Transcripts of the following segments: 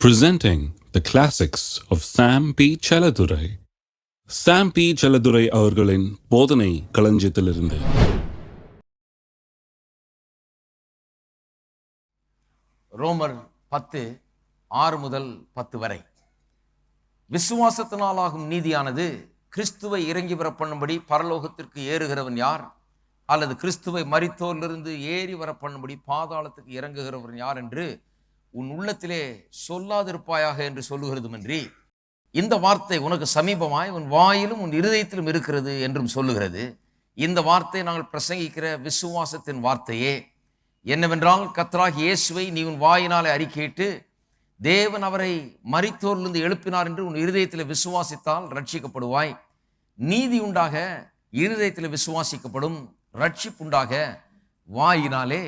presenting the classics of Sam P. Chaladurai. Sam P. Chaladurai அவர்களின் போதனை களஞ்சியத்திலிருந்து ரோமர் பத்து ஆறு முதல் பத்து வரை விசுவாசத்தினாலாகும் நீதியானது கிறிஸ்துவை இறங்கி வர பண்ணும்படி பரலோகத்திற்கு ஏறுகிறவன் யார் அல்லது கிறிஸ்துவை மறித்தோரிலிருந்து ஏறி வர பண்ணும்படி பாதாளத்துக்கு இறங்குகிறவன் யார் என்று உன் உள்ளத்திலே சொல்லாதிருப்பாயாக என்று சொல்லுகிறதுமன்றி இந்த வார்த்தை உனக்கு சமீபமாய் உன் வாயிலும் உன் இருதயத்திலும் இருக்கிறது என்றும் சொல்லுகிறது. இந்த வார்த்தை நாங்கள் பிரசங்கிக்கிற விசுவாசத்தின் வார்த்தையே. என்னவென்றால் கத்ராகி இயேசுவை நீ உன் வாயினாலே அறிக்கையிட்டு தேவன் அவரை மறித்தோரிலிருந்து எழுப்பினார் என்று உன் இருதயத்தில் விசுவாசித்தால் ரட்சிக்கப்படுவாய் நீதி உண்டாக இருதயத்தில் விசுவாசிக்கப்படும் ரட்சிப்புண்டாக வாயினாலே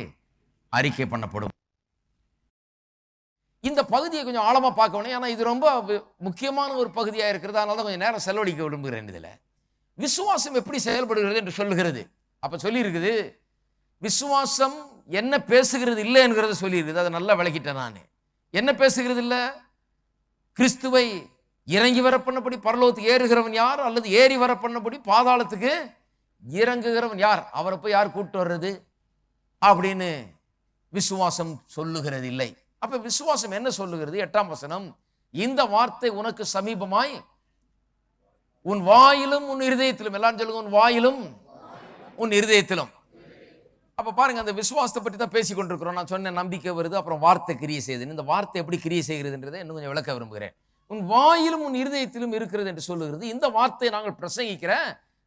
அறிக்கை பண்ணப்படும். இந்த பகுதியை கொஞ்சம் ஆழமாக பார்க்கணும் ஏன்னா இது ரொம்ப முக்கியமான ஒரு பகுதியாக இருக்கிறது. அதனால தான் கொஞ்சம் நேரம் செலவழிக்க விரும்புகிறேன் இதில். விசுவாசம் எப்படி செயல்படுகிறது என்று சொல்லுகிறது. அப்போ சொல்லியிருக்குது விசுவாசம் என்ன பேசுகிறது இல்லை என்கிறத சொல்லியிருக்குது. அதை நல்லா விளக்கிட்டேன் நான். என்ன பேசுகிறது இல்லை? கிறிஸ்துவை இறங்கி வர பண்ணபடி பரலோகத்துக்கு ஏறுகிறவன் யார்? அல்லது ஏறி வர பண்ணபடி பாதாளத்துக்கு இறங்குகிறவன் யார்? அவரை போய் யார் கூப்பிட்டு வர்றது? அப்படின்னு விசுவாசம் சொல்லுகிறது இல்லை அப்ப விசுவாசம் என்ன சொல்லுகிறது? எட்டாம் வசனம். இந்த வார்த்தை உனக்கு சமீபமாய் உன் வாயிலும் உன் இருதயத்திலும் எல்லாம் சொல்லுங்க உன் வாயிலும் உன் இருதயத்திலும். அப்ப பாருங்க அந்த விசுவாசத்தை பற்றி தான் பேசி கொண்டிருக்கிறோம். நான் சொன்ன நம்பிக்கை வருது அப்புறம் வார்த்தை கிரியை செய்யுது. இந்த வார்த்தை எப்படி கிரியை செய்கிறதுன்றதை இன்னும் கொஞ்சம் விளக்க விரும்புகிறேன். உன் வாயிலும் உன் இருதயத்திலும் இருக்கிறது என்று சொல்லுகிறது. இந்த வார்த்தை நாங்கள் பிரசங்கிக்கிற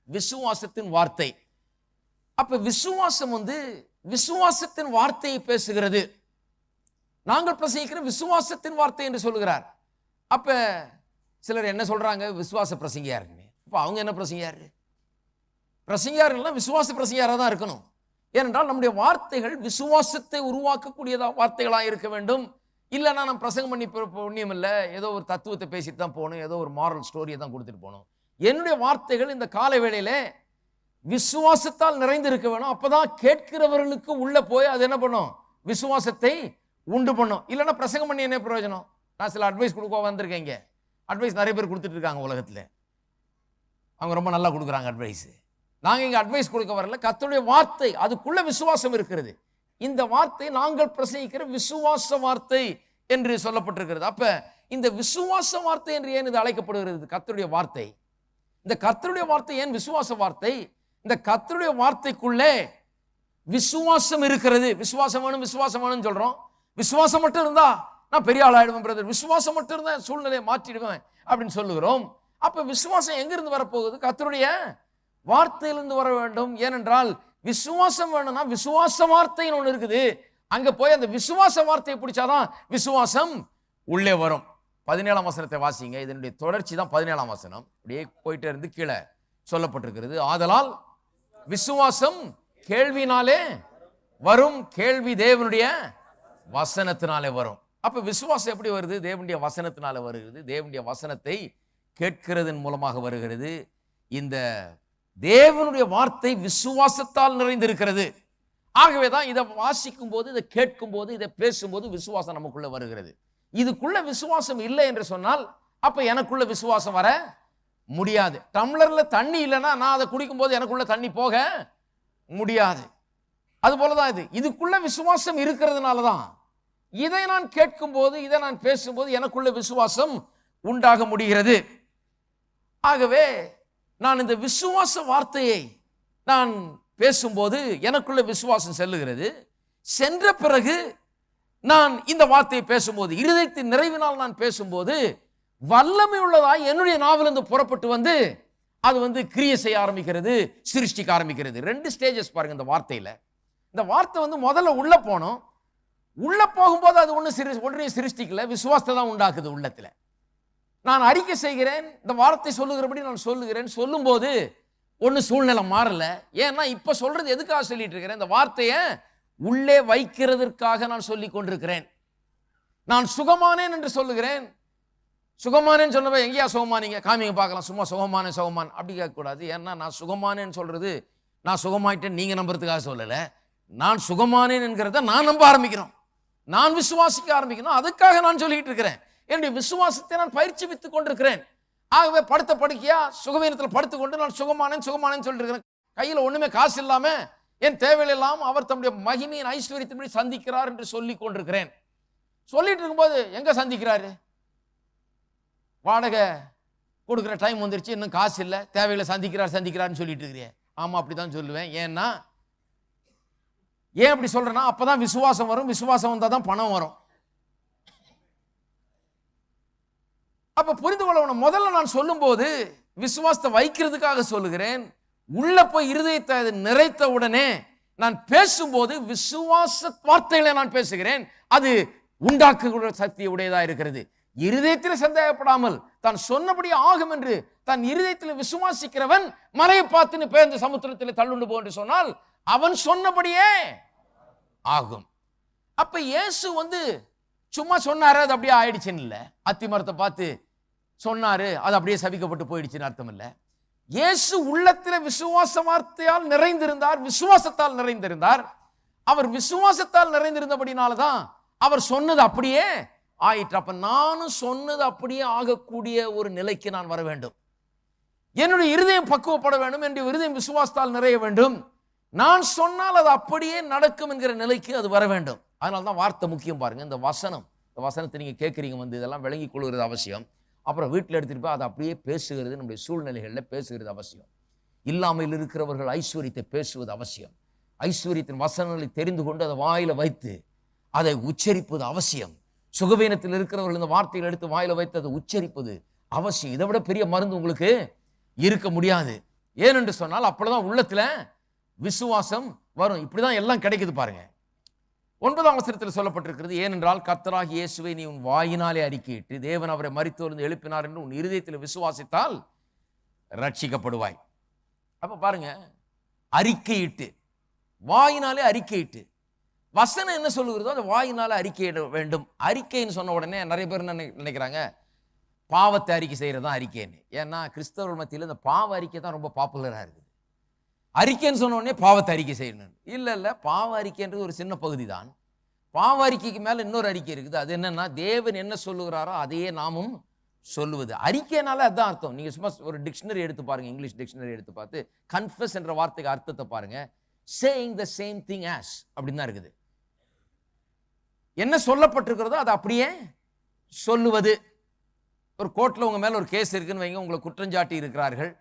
விசுவாசத்தின் வார்த்தை. அப்ப விசுவாசம் வந்து விசுவாசத்தின் வார்த்தையை பேசுகிறது. நாங்கள் பிரசங்கிக்கிற விசுவாசத்தின் வார்த்தை என்று சொல்கிறார் அப்ப சிலர் என்ன சொல்றாங்க? விசுவாச பிரசங்கியா இருக்குன்னு அப்ப அவங்க என்ன பிரசங்கியார்? பிரசங்கியார்கள்லாம் விசுவாச பிரசங்கியாராக தான் இருக்கணும். ஏனென்றால் நம்முடைய வார்த்தைகள் விசுவாசத்தை உருவாக்கக்கூடியதா வார்த்தைகளாக இருக்க வேண்டும். இல்லைன்னா நம்ம பிரசங்கம் பண்ணி புண்ணியம் இல்லை. ஏதோ ஒரு தத்துவத்தை பேசிட்டு தான் போகணும். ஏதோ ஒரு மாரல் ஸ்டோரியை தான் கொடுத்துட்டு போகணும். என்னுடைய வார்த்தைகள் இந்த கால வேளையில விசுவாசத்தால் நிறைந்து இருக்க வேணும். அப்பதான் கேட்கிறவர்களுக்கு உள்ளே போய் அது என்ன பண்ணும்? விசுவாசத்தை உண்டு பண்ணும். இல்லைன்னா பிரசங்கம் பண்ணி என்ன பிரயோஜனம்? நான் சில அட்வைஸ் கொடுக்க வந்திருக்கேன் இங்கே. அட்வைஸ் நிறைய பேர் கொடுத்துட்டு இருக்காங்க உலகத்தில். அவங்க ரொம்ப நல்லா கொடுக்குறாங்க அட்வைஸ் நாங்கள் இங்கே அட்வைஸ் கொடுக்க வரல. கர்த்தருடைய வார்த்தை அதுக்குள்ளே விசுவாசம் இருக்கிறது. இந்த வார்த்தை நாங்கள் பிரசங்கிக்கிற விசுவாச வார்த்தை என்று சொல்லப்பட்டிருக்கிறது. அப்போ இந்த விசுவாச வார்த்தை என்று ஏன் இது அழைக்கப்படுகிறது? கத்தருடைய வார்த்தை. இந்த கத்தருடைய வார்த்தை ஏன் விசுவாச வார்த்தை? இந்த கத்தருடைய வார்த்தைக்குள்ளே விசுவாசம் இருக்கிறது. விசுவாசம் வேணும் விசுவாசம் வேணும்னு சொல்கிறோம் விசுவாசம் மட்டும் இருந்தா நான் பெரிய ஆள் ஆயிடுவேன் பிரதர் விசுவாசம் மட்டும் இருந்தா சூழ்நிலையை மாற்றிடுவேன் அப்படின்னு சொல்லுகிறோம். அப்ப விசுவாசம் எங்கிருந்து வரப்போகுது? கத்தருடைய வார்த்தையிலிருந்து வர வேண்டும். ஏனென்றால் விசுவாசம் வேணும்னா விசுவாச வார்த்தைன்னு ஒன்று இருக்குது. அங்க போய் அந்த விசுவாச வார்த்தையை பிடிச்சாதான் விசுவாசம் உள்ளே வரும். பதினேழாம் வசனத்தை வாசிங்க. இதனுடைய தொடர்ச்சி தான் பதினேழாம் வசனம். அப்படியே போயிட்டே இருந்து கீழே சொல்லப்பட்டிருக்கிறது. ஆதலால் விசுவாசம் கேள்வினாலே வரும். கேள்வி தேவனுடைய வசனத்தினாலே வரும். அப்போ விசுவாசம் எப்படி வருது? தேவனுடைய வசனத்தினால வருகிறது. தேவனுடைய வசனத்தை கேட்கிறதன் மூலமாக வருகிறது. இந்த தேவனுடைய வார்த்தை விசுவாசத்தால் நிறைந்திருக்கிறது. ஆகவே தான் இதை வாசிக்கும் போது இதை கேட்கும் போது இதை பேசும்போது விசுவாசம் நமக்குள்ள வருகிறது. இதுக்குள்ள விசுவாசம் இல்லை என்று சொன்னால் அப்போ எனக்குள்ள விசுவாசம் வர முடியாது. டம்ளரில் தண்ணி இல்லைன்னா நான் அதை குடிக்கும்போது எனக்குள்ள தண்ணி போக முடியாது. அது போலதான் இது. இதுக்குள்ள விசுவாசம் இருக்கிறதுனால தான் இதை நான் கேட்கும்போது இதை நான் பேசும்போது எனக்குள்ள விசுவாசம் உண்டாக முடிகிறது. ஆகவே நான் இந்த விசுவாச வார்த்தையை நான் பேசும்போது எனக்குள்ள விசுவாசம் செல்லுகிறது. சென்ற பிறகு நான் இந்த வார்த்தையை பேசும்போது இருதயத்தின் நிறைவினால் நான் பேசும்போது வல்லமை உள்ளதாய் என்னுடைய நாவிலிருந்து புறப்பட்டு வந்து அது வந்து கிரியை செய்ய ஆரம்பிக்கிறது சிருஷ்டிக்க ஆரம்பிக்கிறது. ரெண்டு ஸ்டேஜஸ் பாருங்க இந்த வார்த்தையில். இந்த வார்த்தை வந்து முதல்ல உள்ள போனோம். உள்ள போகும்போது அது ஒன்றும் சிறு ஒன்றையும் சிருஷ்டிக்கல. விசுவாசத்தை தான் உண்டாக்குது உள்ளத்தில். நான் அறிக்கை செய்கிறேன். இந்த வார்த்தை சொல்லுகிறபடி நான் சொல்லுகிறேன். சொல்லும்போது ஒன்று சூழ்நிலை மாறல. ஏன்னா இப்போ சொல்றது எதுக்காக சொல்லிட்டு இருக்கிறேன்? இந்த வார்த்தையை உள்ளே வைக்கிறதற்காக நான் சொல்லி கொண்டிருக்கிறேன். நான் சுகமானேன் என்று சொல்லுகிறேன். சுகமானேன்னு சொன்னப்ப எங்கேயா சுகமானீங்க? காமிங்க பார்க்கலாம். சும்மா சுகமான சுகமான். அப்படி கேட்கக்கூடாது. ஏன்னா நான் சுகமானேன்னு சொல்றது நான் சுகமாயிட்டேன் நீங்கள் நம்புறதுக்காக சொல்லலை. நான் சுகமானேன் என்கிறத நான் நம்ப ஆரம்பிக்கிறோம். நான் விசுவாசிக்க ஆரம்பிக்கணும். அதுக்காக நான் சொல்லிட்டு இருக்கிறேன். என்னுடைய விசுவாசத்தை நான் பயிற்சி வித்துக் கொண்டிருக்கிறேன். ஆகவே படுத்த படுக்கையா சுகவீனத்தில் படுத்துக்கொண்டு நான் சுகமானேன் சுகமானேன்னு சொல்லிட்டு இருக்கிறேன். கையில ஒண்ணுமே காசு இல்லாம என் தேவையில்லாம் அவர் தம்முடைய மகிமையின் ஐஸ்வர்யத்தின்படி சந்திக்கிறார் என்று சொல்லி கொண்டிருக்கிறேன். சொல்லிட்டு இருக்கும்போது எங்க சந்திக்கிறாரு? வாடகை கொடுக்குற டைம் வந்துருச்சு. இன்னும் காசு இல்லை. தேவையில்லை சந்திக்கிறார் சந்திக்கிறார்னு சொல்லிட்டு இருக்கிறேன் ஆமா அப்படிதான் சொல்லுவேன். ஏன்னா ஏன் அப்படி சொல்றேன்னா அப்பதான் விசுவாசம் வரும். விசுவாசம் வந்தால் தான் பணம் வரும். அப்ப புரிந்து கொள்ளணும். முதல்ல நான் சொல்லும்போது விசுவாசத்தை வைக்கிறதுக்காக சொல்லுகிறேன். உள்ள போய் இருதயத்தை அது நிறைத்த உடனே நான் பேசும்போது விசுவாச வார்த்தைகளை நான் பேசுகிறேன். அது உண்டாக்குகிற சக்தி உடையதா இருக்கிறது. இருதயத்தில் சந்தேகப்படாமல் தான் சொன்னபடி ஆகும் என்று தன் இருதயத்தில் விசுவாசிக்கிறவன் மலையை பார்த்துன்னு பேர்ந்த சமுத்திரத்தில் தள்ளுண்டு போன்று சொன்னால் அவன் சொன்னபடியே ஆகும். அப்ப இயேசு வந்து சும்மா சொன்னாரு அது அப்படியே ஆயிடுச்சுன்னு இல்லை. அத்தி மரத்தை பார்த்து சொன்னாரு அது அப்படியே சபிக்கப்பட்டு போயிடுச்சுன்னு அர்த்தம் இல்லை. இயேசு உள்ளத்தில் விசுவாச வார்த்தையால் நிறைந்திருந்தார் விசுவாசத்தால் நிறைந்திருந்தார். அவர் விசுவாசத்தால் நிறைந்திருந்தபடினால தான் அவர் சொன்னது அப்படியே ஆயிற்று. அப்ப நானும் சொன்னது அப்படியே ஆகக்கூடிய ஒரு நிலைக்கு நான் வர வேண்டும். என்னுடைய இருதயம் பக்குவப்பட வேண்டும் என்னுடைய இருதயம் விசுவாசத்தால் நிறைய வேண்டும். நான் சொன்னால் அது அப்படியே நடக்கும் என்கிற நிலைக்கு அது வர வேண்டும். அதனால தான் வார்த்தை முக்கியம் பாருங்க. இந்த வசனம் இந்த வசனத்தை நீங்கள் கேட்குறீங்க வந்து இதெல்லாம் விளங்கி கொள்கிறது அவசியம். அப்புறம் வீட்டில் எடுத்துகிட்டு போய் அதை அப்படியே பேசுகிறது நம்முடைய சூழ்நிலைகளில் பேசுகிறது அவசியம். இல்லாமல் இருக்கிறவர்கள் ஐஸ்வர்யத்தை பேசுவது அவசியம். ஐஸ்வர்யத்தின் வசனங்களை தெரிந்து கொண்டு அதை வாயில வைத்து அதை உச்சரிப்பது அவசியம். சுகவீனத்தில் இருக்கிறவர்கள் இந்த வார்த்தைகள் எடுத்து வாயில் வைத்து அதை உச்சரிப்பது அவசியம். இதை விட பெரிய மருந்து உங்களுக்கு இருக்க முடியாது. ஏனென்று சொன்னால் அப்பொழுதுதான் உள்ளத்தில் விசுவாசம் வரும். இப்படிதான் எல்லாம் கிடைக்குது பாருங்க. ஒன்பதாம் வசனத்தில் சொல்லப்பட்டிருக்கிறது ஏனென்றால் கத்தராகி இயேசுவை நீ உன் வாயினாலே அறிக்கையிட்டு தேவன் அவரை மறித்தோர்ந்து எழுப்பினார் என்று உன் இருதயத்தில் விசுவாசித்தால் ரட்சிக்கப்படுவாய் அப்போ பாருங்க அறிக்கையிட்டு வாயினாலே அறிக்கையிட்டு. வசனம் என்ன சொல்லுகிறதோ அந்த வாயினால அறிக்கையிட வேண்டும். அறிக்கைன்னு சொன்ன உடனே நிறைய பேர் என்ன நினைக்கிறாங்க பாவத்தை அறிக்கை செய்கிறது தான் அறிக்கைன்னு. ஏன்னா கிறிஸ்தவர்கள் மத்தியில் இந்த பாவ அறிக்கை தான் ரொம்ப பாப்புலராக இருக்குது. அறிக்கைன்னு சொன்னோடனே பாவத்தை அறிக்கை செய்யணும். இல்லை இல்லை பாவ அறிக்கைன்றது ஒரு சின்ன பகுதி தான் பாவ அறிக்கைக்கு மேலே இன்னொரு அறிக்கை இருக்குது. அது என்னென்னா தேவன் என்ன சொல்லுகிறாரோ அதையே நாமும் சொல்லுவது. அறிக்கைனால அதுதான் அர்த்தம். நீங்கள் சும்மா ஒரு டிக்ஷனரி எடுத்து பாருங்க இங்கிலீஷ் டிக்ஷனரி எடுத்து பார்த்து கன்ஃபஸ் என்ற வார்த்தைக்கு அர்த்தத்தை பாருங்கள் saying the same thing as அப்படின்னு தான் இருக்குது. என்ன சொல்லப்பட்டிருக்கிறதோ அதை அப்படியே சொல்லுவது. ஒரு கோர்ட்டில் உங்கள் மேலே ஒரு கேஸ் இருக்குன்னு வைங்க உங்களை குற்றஞ்சாட்டி இருக்கிறார்கள்.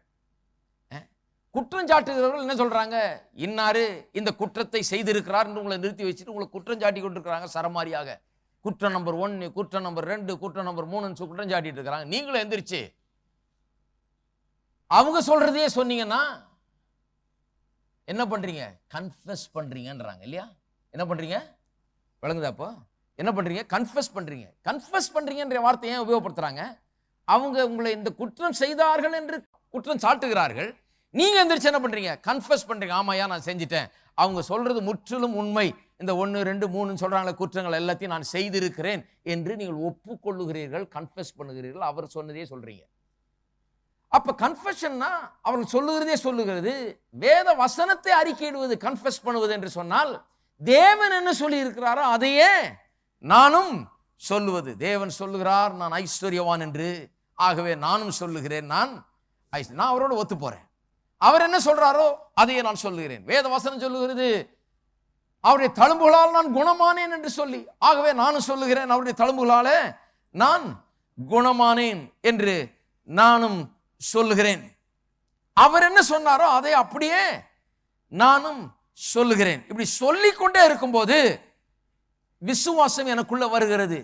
குற்றம் குற்றஞ்சாட்டுகிறவர்கள் என்ன சொல்றாங்க? இன்னாரு இந்த குற்றத்தை செய்திருக்கிறார் என்று உங்களை நிறுத்தி வச்சுட்டு உங்களை குற்றஞ்சாட்டி கொண்டிருக்கிறாங்க சரமாரியாக. குற்றம் நம்பர் ஒன்று குற்றம் நம்பர் ரெண்டு குற்றம் நம்பர் மூணுன்னு குற்றம் சாட்டிட்டு இருக்கிறாங்க நீங்களும் எந்திரிச்சு. அவங்க சொல்றதையே சொன்னீங்கன்னா என்ன பண்றீங்க? கன்ஃபஸ் பண்றீங்கன்றாங்க இல்லையா? என்ன பண்றீங்க? விளங்குதா அப்போ என்ன பண்றீங்க? கன்ஃபஸ் பண்றீங்க. கன்ஃபஸ் பண்றீங்கன்ற வார்த்தையை ஏன் உபயோகப்படுத்துறாங்க? அவங்க உங்களை இந்த குற்றம் செய்தார்கள் என்று குற்றம் சாட்டுகிறார்கள். நீங்க எந்திரிச்சு என்ன பண்றீங்க? கன்ஃபஸ் பண்றீங்க. ஆமாயா நான் செஞ்சிட்டேன். அவங்க சொல்றது முற்றிலும் உண்மை. இந்த ஒன்று ரெண்டு மூணுன்னு சொல்கிறாங்களே குற்றங்கள் எல்லாத்தையும் நான் செய்திருக்கிறேன் என்று நீங்கள் ஒப்புக்கொள்ளுகிறீர்கள் கன்ஃபஸ் பண்ணுகிறீர்கள் அவர் சொன்னதே சொல்றீங்க. அப்போ கன்ஃபஷன்னா அவர்கள் சொல்லுகிறதே சொல்லுகிறது. வேத வசனத்தை அறிக்கையிடுவது கன்ஃபஸ் பண்ணுவது என்று சொன்னால் தேவன் என்ன சொல்லி இருக்கிறாரோ அதையே நானும் சொல்லுவது. தேவன் சொல்லுகிறார் நான் ஐஸ்வர்யவான் என்று. ஆகவே நானும் சொல்லுகிறேன் நான் ஐஸ்- நான் அவரோட ஒத்து போறேன். அவர் என்ன சொல்றாரோ அதையே நான் சொல்லுகிறேன். வேத வசனம் சொல்லுகிறது அவருடைய தழும்புகளால் நான் குணமானேன் என்று சொல்லி. ஆகவே நானும் சொல்லுகிறேன் அவருடைய தழும்புகளால நான் குணமானேன் என்று நானும் சொல்லுகிறேன். அவர் என்ன சொன்னாரோ அதை அப்படியே நானும் சொல்லுகிறேன். இப்படி சொல்லிக்கொண்டே இருக்கும்போது விசுவாசம் எனக்குள்ள வருகிறது.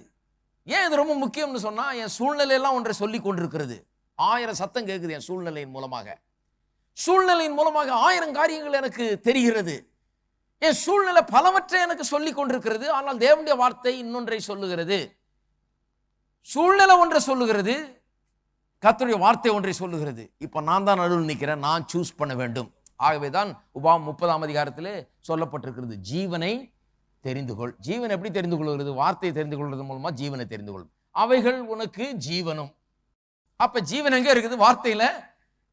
ஏன் இது ரொம்ப முக்கியம்னு சொன்னா என் சூழ்நிலையெல்லாம் ஒன்றை சொல்லி கொண்டிருக்கிறது ஆயிரம் சத்தம் கேட்குது என் சூழ்நிலையின் மூலமாக. சூழ்நிலையின் மூலமாக ஆயிரம் காரியங்கள் எனக்கு தெரிகிறது. என் சூழ்நிலை பலவற்றை எனக்கு சொல்லி கொண்டிருக்கிறது. ஆனால் தேவனுடைய வார்த்தை இன்னொன்றை சொல்லுகிறது. சூழ்நிலை ஒன்றை சொல்லுகிறது. கத்தருடைய வார்த்தை ஒன்றை சொல்லுகிறது. இப்போ நான் தான் நடுவில் நிற்கிறேன். நான் சூஸ் பண்ண வேண்டும். ஆகவே தான் உபாம் முப்பதாம் அதிகாரத்தில் சொல்லப்பட்டிருக்கிறது. ஜீவனை தெரிந்து கொள். ஜீவன் எப்படி தெரிந்து கொள்கிறது? வார்த்தையை தெரிந்து கொள்வது மூலமாக ஜீவனை தெரிந்து கொள். அவைகள் உனக்கு ஜீவனும். அப்போ ஜீவன் எங்கே இருக்குது? வார்த்தையில்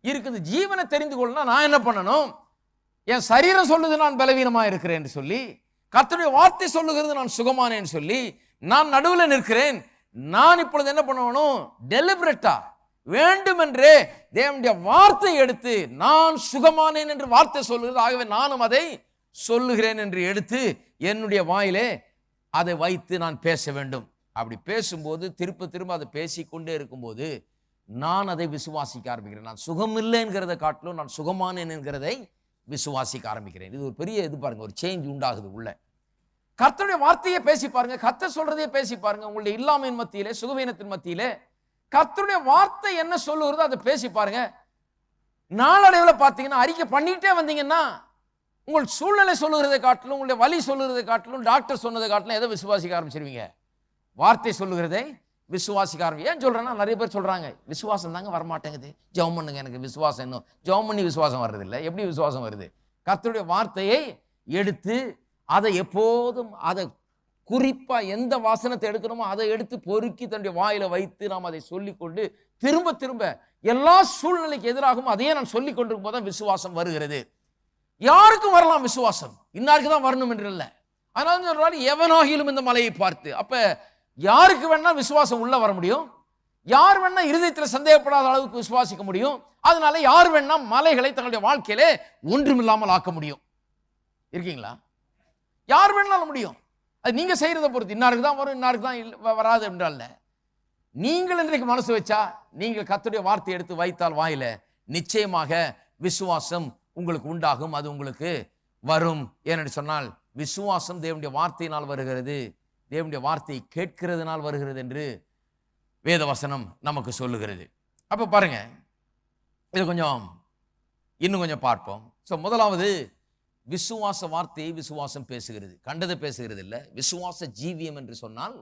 இருக்குது. ஜீவனை தெரிந்து கொள்ளணும் நான் என்ன பண்ணணும்? என் சரீரம் சொல்லுது நான் பலவீனமாக இருக்கிறேன் சொல்லி கத்தனுடைய வார்த்தை சொல்லுகிறது நான் சுகமானேன்னு சொல்லி நான் நடுவில் நிற்கிறேன். நான் இப்பொழுது என்ன பண்ணணும் டெலிபரேட்டா வேண்டுமென்றே தேவனுடைய வார்த்தை எடுத்து நான் சுகமானேன் என்று வார்த்தை சொல்லுகிறது. ஆகவே நானும் அதை சொல்லுகிறேன் என்று எடுத்து என்னுடைய வாயிலே அதை வைத்து நான் பேச வேண்டும். அப்படி பேசும்போது திரும்ப திரும்ப அதை பேசிக்கொண்டே இருக்கும்போது நான் அதை விசுவாசிக்க ஆரம்பிக்கிறேன். நான் சுகம் இல்லைங்கிறத காட்டிலும் நான் சுகமானேன் என்கிறதை விசுவாசிக்க ஆரம்பிக்கிறேன். இது ஒரு பெரிய இது பாருங்க ஒரு சேஞ்ச் உண்டாகுது உள்ள. கர்த்தருடைய வார்த்தையை பேசி பாருங்க கர்த்தர் சொல்றதையே பேசி பாருங்க. உங்களுடைய இல்லாமையின் மத்தியிலே சுகவீனத்தின் மத்தியிலே கர்த்தருடைய வார்த்தை என்ன சொல்லுகிறதோ அதை பேசி பாருங்க. நாளடைவில் பார்த்தீங்கன்னா அறிக்கை பண்ணிட்டே வந்தீங்கன்னா உங்கள் சூழ்நிலை சொல்லுகிறதை காட்டிலும் உங்களுடைய வலி சொல்லுகிறதை காட்டிலும் டாக்டர் சொன்னதை காட்டிலும் எதை விசுவாசிக்க ஆரம்பிச்சிருவீங்க? வார்த்தை சொல்லுகிறதை விசுவாசிக்க ஆரம்பி ஏன் சொல்கிறேன்னா நிறைய பேர் சொல்கிறாங்க விசுவாசம் தாங்க வரமாட்டேங்குது. ஜெபம் பண்ணுங்க எனக்கு விசுவாசம் இன்னும். ஜெபம் பண்ணி விசுவாசம் வர்றதில்லை. எப்படி விசுவாசம் வருது? கர்த்தருடைய வார்த்தையை எடுத்து அதை எப்போதும் அதை குறிப்பாக எந்த வாசனத்தை எடுக்கணுமோ அதை எடுத்து பொறுக்கி தன்னுடைய வாயில் வைத்து நாம் அதை சொல்லிக்கொண்டு திரும்ப திரும்ப எல்லா சூழ்நிலைக்கு எதிராகவும் அதையே நான் சொல்லிக் கொண்டிருக்கும் போது தான் விசுவாசம் வருகிறது. யாருக்கும் வரலாம் விசுவாசம். இன்னாருக்கு தான் வரணும் என்று இல்லை அதனால சொல்றாரு எவனாகிலும் இந்த மலையை பார்த்து. அப்போ யாருக்கு வேணா விசுவாசம் உள்ள வர முடியும்? யார் வேணா இருதயத்தில் சந்தேகப்படாத அளவுக்கு விசுவாசிக்க முடியும்? அதனால யார் வேணா மலைகளை தங்களுடைய வாழ்க்கையிலே ஒன்றுமில்லாமல் ஆக்க முடியும். இருக்கீங்களா? யார் வேணாலும் முடியும். அது நீங்க செய்கிறத பொறுத்து இன்னாருக்கு தான் வரும் இன்னாருக்கு தான் வராது என்றால் நீங்கள் இன்றைக்கு மனசு வச்சா நீங்கள் கத்துடைய வார்த்தை எடுத்து வைத்தால் வாயில நிச்சயமாக விசுவாசம் உங்களுக்கு உண்டாகும் அது உங்களுக்கு வரும். ஏனென்று சொன்னால் விசுவாசம் தேவனுடைய வார்த்தையினால் வருகிறது. தேவனுடைய வார்த்தையை கேட்கிறதுனால் வருகிறது என்று வேதவசனம் நமக்கு சொல்லுகிறது. அப்போ பாருங்க இது கொஞ்சம் இன்னும் கொஞ்சம் பார்ப்போம். ஸோ முதலாவது விசுவாச வார்த்தையை விசுவாசம் பேசுகிறது. கண்டதை பேசுகிறது இல்லை. விசுவாச ஜீவியம் என்று சொன்னால்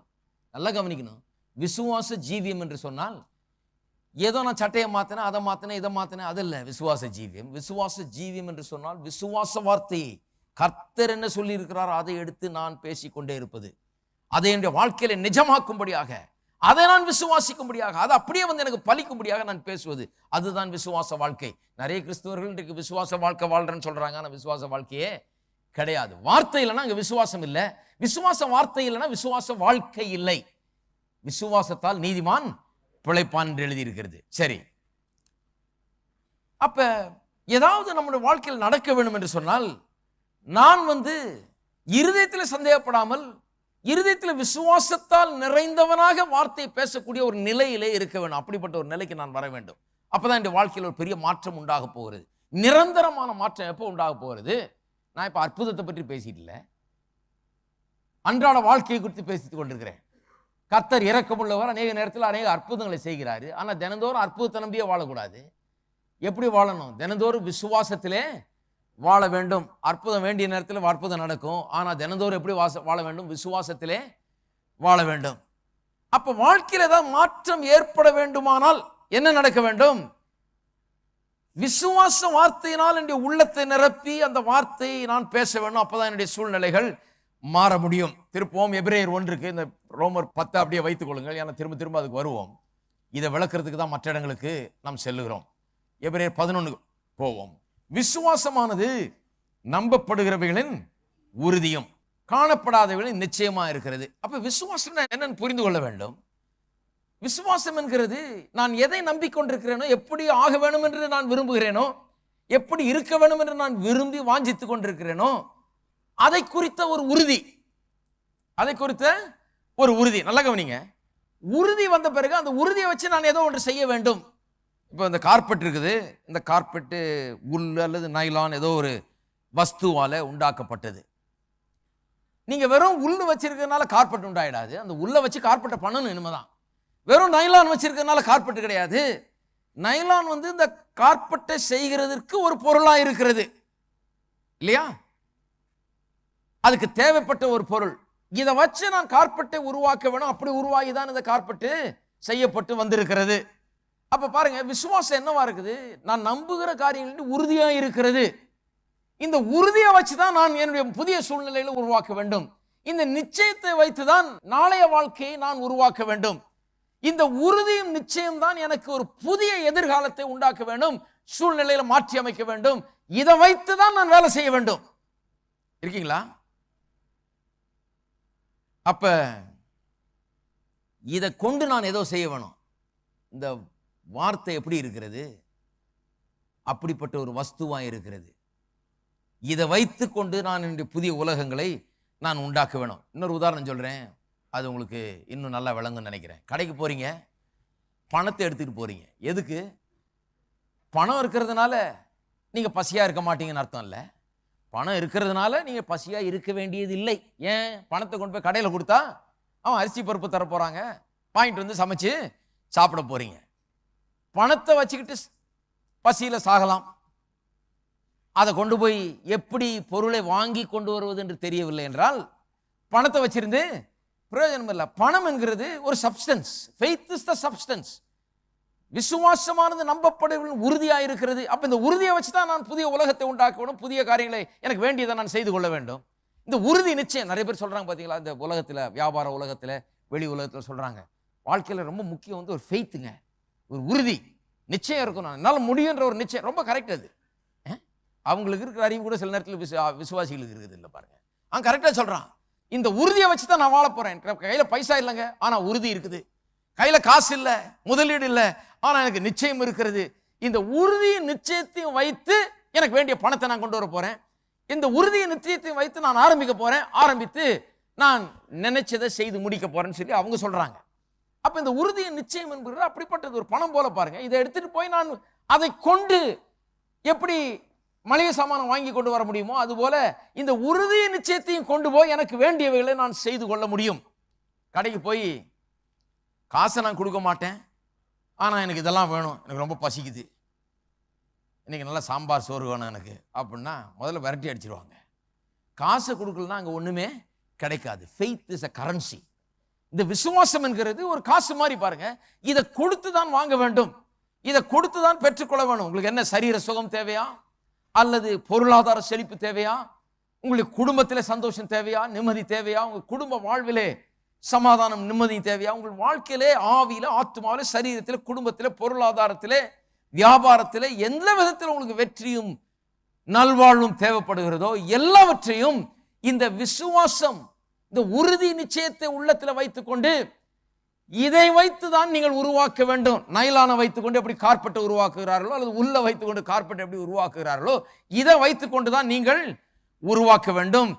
நல்லா கவனிக்கணும். விசுவாச ஜீவியம் என்று சொன்னால் ஏதோ நான் சட்டையை மாற்றினேன் அதை மாற்றினேன் இதை மாற்றினேன் அது இல்லை. விசுவாச ஜீவியம். விசுவாச ஜீவியம் என்று சொன்னால் விசுவாச வார்த்தையை கர்த்தர் என்ன சொல்லியிருக்கிறார்? அதை எடுத்து நான் பேசிக்கொண்டே இருப்பது. அதை என்னுடைய வாழ்க்கையில நிஜமாக்கும்படியாக அதை நான் விசுவாசிக்கும்படியாக அது அப்படியே வந்து எனக்கு பலிக்கும்படியாக நான் பேசுவது. அதுதான் விசுவாச வாழ்க்கை. நிறைய கிறிஸ்தவர்கள் இன்றைக்கு விசுவாச வாழ்க்கை வாழ்றேன்னு சொல்றாங்க. ஆனால் விசுவாச வாழ்க்கையே கிடையாது. வார்த்தை இல்லைன்னா அங்கே விசுவாசம் இல்லை. விசுவாச வார்த்தை இல்லைன்னா விசுவாச வாழ்க்கை இல்லை. விசுவாசத்தால் நீதிமான் பிழைப்பான் என்று எழுதியிருக்கிறது. சரி. அப்ப ஏதாவது நம்முடைய வாழ்க்கையில் நடக்க வேண்டும் என்று சொன்னால் நான் வந்து இருதயத்தில் சந்தேகப்படாமல் இருதயத்தில் விசுவாசத்தால் நிறைந்தவனாக வார்த்தை பேசக்கூடிய ஒரு நிலையிலே இருக்க வேண்டும். அப்படிப்பட்ட ஒரு நிலைக்கு நான் வர வேண்டும். அப்பதான் இந்த வாழ்க்கையில் ஒரு பெரிய மாற்றம் உண்டாக போகிறது. நிரந்தரமான மாற்றம் எப்போ உண்டாக போகிறது? நான் இப்போ அற்புதத்தை பற்றி பேசிட்டு இல்லை. அன்றாட வாழ்க்கையை குறித்து பேசித்துக் கொண்டிருக்கிறேன். கத்தர் இறக்கமுள்ளவர் அநேக நேரத்தில் அநேக அற்புதங்களை செய்கிறாரு. ஆனால் தினந்தோறும் அற்புதத்தை நம்பியே வாழக்கூடாது. எப்படி வாழணும்? தினந்தோறும் விசுவாசத்திலே வாழ வேண்டும் அற்புதம் வேண்டிய நேரத்தில் அற்புதம் நடக்கும். ஆனால் தினந்தோறும் எப்படி வாச வாழ வேண்டும்? விசுவாசத்திலே வாழ வேண்டும். அப்போ வாழ்க்கையில் ஏதாவது மாற்றம் ஏற்பட வேண்டுமானால் என்ன நடக்க வேண்டும்? விசுவாச வார்த்தையினால் என்னுடைய உள்ளத்தை நிரப்பி அந்த வார்த்தையை நான் பேச வேண்டும். அப்போதான் என்னுடைய சூழ்நிலைகள் மாற முடியும். திருப்போம் எபிரேயர் ஒன்றுக்கு இந்த ரோமர் பத்து அப்படியே வைத்துக் கொள்ளுங்கள். ஏன்னா திரும்ப திரும்ப அதுக்கு வருவோம். இதை விளக்குறதுக்கு தான் மற்ற இடங்களுக்கு நாம் செல்லுகிறோம். எபிரேயர் பதினொன்று போவோம். விசுவாசமானது நம்பப்படுகிறவைகளின் உறுதியும். காணப்படாதவைகளின் நிச்சயமா இருக்கிறது. அப்ப விசுவாசம் என்னன்னு புரிந்து கொள்ள வேண்டும். விசுவாசம் என்கிறது நான் எதை நம்பிக்கொண்டிருக்கிறேனோ எப்படி ஆக வேணும் என்று நான் விரும்புகிறேனோ எப்படி இருக்க வேணும் என்று நான் விரும்பி வாஞ்சித்துக் கொண்டிருக்கிறேனோ அதை குறித்த ஒரு உறுதி. அதை குறித்த ஒரு உறுதி. நல்லா கவனிங்க. உறுதி வந்த பிறகு அந்த உறுதியை வச்சு நான் ஏதோ ஒன்று செய்ய வேண்டும். இப்போ இந்த கார்பெட் இருக்குது. இந்த கார்பெட்டு உல் அல்லது நைலான் ஏதோ ஒரு வஸ்துவால் உண்டாக்கப்பட்டது. நீங்கள் வெறும் உள் வச்சிருக்கிறதுனால கார்பெட் உண்டாயிடாது. அந்த உள்ள வச்சு கார்பெட்டை பண்ணணும் இனிமேதான். வெறும் நைலான் வச்சிருக்கிறதுனால கார்பெட் கிடையாது. நைலான் வந்து இந்த கார்பெட்டை செய்கிறதற்கு ஒரு பொருளாக இருக்கிறது. இல்லையா? அதுக்கு தேவைப்பட்ட ஒரு பொருள். இதை வச்சு நான் கார்பெட்டை உருவாக்க வேணும். அப்படி உருவாகி தான் இந்த கார்பெட்டு செய்யப்பட்டு வந்திருக்கிறது. அப்ப பாருங்க விசுவாசம் என்னவா இருக்குது? நான் நம்புகிற காரியங்கள் உறுதியா இருக்கிறது. இந்த உறுதியை வச்சு தான் நான் என்னுடைய புதிய சூழ்நிலையில் உருவாக்க வேண்டும். இந்த நிச்சயத்தை வைத்து தான் நாளைய வாழ்க்கையை நான் உருவாக்க வேண்டும். இந்த உறுதியும் நிச்சயம் தான் எனக்கு ஒரு புதிய எதிர்காலத்தை உண்டாக்க வேண்டும் சூழ்நிலையில மாற்றி அமைக்க வேண்டும். இதை வைத்து தான் நான் வேலை செய்ய வேண்டும். இருக்கீங்களா? அப்ப இதை கொண்டு நான் ஏதோ செய்ய வேணும். இந்த வார்த்தை எப்படி இருக்கிறது? அப்படிப்பட்ட ஒரு வஸ்துவாக இருக்கிறது. இதை வைத்து கொண்டு நான் என்னுடைய புதிய உலகங்களை நான் உண்டாக்க வேணும். இன்னொரு உதாரணம் சொல்கிறேன் அது உங்களுக்கு இன்னும் நல்லா விளங்கும்னு நினைக்கிறேன். கடைக்கு போகிறீங்க பணத்தை எடுத்துகிட்டு போகிறீங்க எதுக்கு? பணம் இருக்கிறதுனால நீங்கள் பசியாக இருக்க மாட்டீங்கன்னு அர்த்தம் இல்லை. பணம் இருக்கிறதுனால நீங்கள் பசியாக இருக்க வேண்டியது இல்லை. ஏன்? பணத்தை கொண்டு போய் கடையில் கொடுத்தா அவன் அரிசி பருப்பு தர போகிறாங்க வாங்கிட்டு வந்து சமைச்சு சாப்பிட போகிறீங்க பணத்தை வச்சுக்கிட்டு பசியில் சாகலாம். அதை கொண்டு போய் எப்படி பொருளை வாங்கி கொண்டு வருவது என்று தெரியவில்லை என்றால் பணத்தை வச்சிருந்து பிரயோஜனம் இல்லை. பணம் என்கிறது ஒரு substance faith is the substance விசுவாசமானது நம்பப்படவில்லை உறுதியாக இருக்கிறது. அப்போ இந்த உறுதியை வச்சு தான் நான் புதிய உலகத்தை உண்டாக்கணும் புதிய காரியங்களை எனக்கு வேண்டியதை நான் செய்து கொள்ள வேண்டும். இந்த உறுதி நிச்சயம். நிறைய பேர் சொல்கிறாங்க பார்த்தீங்களா இந்த உலகத்தில் வியாபார உலகத்தில் வெளி உலகத்தில் சொல்கிறாங்க வாழ்க்கையில் ரொம்ப முக்கியம் வந்து ஒரு ஃபெய்த்துங்க ஒரு உறுதி நிச்சயம் இருக்கணும். என்னால் முடியுன்ற ஒரு நிச்சயம். ரொம்ப கரெக்ட் அது. அவங்களுக்கு இருக்கிற அறிவு கூட சில நேரத்தில் விசு விசுவாசிகளுக்கு இருக்குது இல்லை பாருங்க. அவன் கரெக்டாக சொல்கிறான் இந்த உறுதியை வச்சு தான் நான் வாழ போகிறேன் கையில் பைசா இல்லைங்க. ஆனால் உறுதி இருக்குது. கையில் காசு இல்லை முதலீடு இல்லை ஆனால் எனக்கு நிச்சயம் இருக்கிறது. இந்த உறுதியும் நிச்சயத்தையும் வைத்து எனக்கு வேண்டிய பணத்தை நான் கொண்டு வர போகிறேன் இந்த உறுதியை நிச்சயத்தையும் வைத்து நான் ஆரம்பிக்க போகிறேன் ஆரம்பித்து நான் நினைச்சதை செய்து முடிக்க போகிறேன்னு சொல்லி அவங்க சொல்கிறாங்க அப்போ இந்த உறுதியின் நிச்சயம் என்பது அப்படிப்பட்டது. ஒரு பணம் போல பாருங்க. இதை எடுத்துட்டு போய் நான் அதை கொண்டு எப்படி மளிகை சாமானம் வாங்கி கொண்டு வர முடியுமோ அதுபோல இந்த உறுதிய நிச்சயத்தையும் கொண்டு போய் எனக்கு வேண்டியவைகளை நான் செய்து கொள்ள முடியும். கடைக்கு போய் காசை நான் கொடுக்க மாட்டேன். ஆனால் எனக்கு இதெல்லாம் வேணும். எனக்கு ரொம்ப பசிக்குது. இன்றைக்கி நல்லா சாம்பார் சோறு வேணும் எனக்கு. அப்படின்னா முதல்ல விரட்டி அடிச்சிருவாங்க. காசை கொடுக்கலன்னா அங்கே ஒன்றுமே கிடைக்காது. ஃபெய்த் இஸ் அ கரன்சி இந்த விசுவாசம் என்கிறது ஒரு காசு மாதிரி பாருங்க. இதை கொடுத்து தான் வாங்க வேண்டும். இதை கொடுத்து தான் பெற்றுக்கொள்ள வேணும் உங்களுக்கு என்ன சரீர சுகம் தேவையா? அல்லது பொருளாதார செழிப்பு தேவையா? உங்களுக்கு குடும்பத்தில் சந்தோஷம் தேவையா? நிம்மதி தேவையா? உங்க குடும்ப வாழ்விலே சமாதானம் நிம்மதி தேவையா? உங்கள் வாழ்க்கையிலே ஆவியில ஆத்மாவில சரீரத்தில் குடும்பத்தில் பொருளாதாரத்திலே வியாபாரத்தில் எந்த விதத்தில் உங்களுக்கு வெற்றியும் நல்வாழ்வும் தேவைப்படுகிறதோ எல்லாவற்றையும் இந்த விசுவாசம் இந்த உறுதி நிச்சயத்தை உள்ளத்தில் வைத்துக்கொண்டு இதை வைத்து தான் நீங்கள் உருவாக்க வேண்டும். நைலான வைத்துக்கொண்டு எப்படி கார்பெட்டை உருவாக்குகிறார்களோ அல்லது உள்ள வைத்துக்கொண்டு கார்பெட் எப்படி உருவாக்குகிறார்களோ இதை வைத்துக்கொண்டு தான் நீங்கள் உருவாக்க வேண்டும்.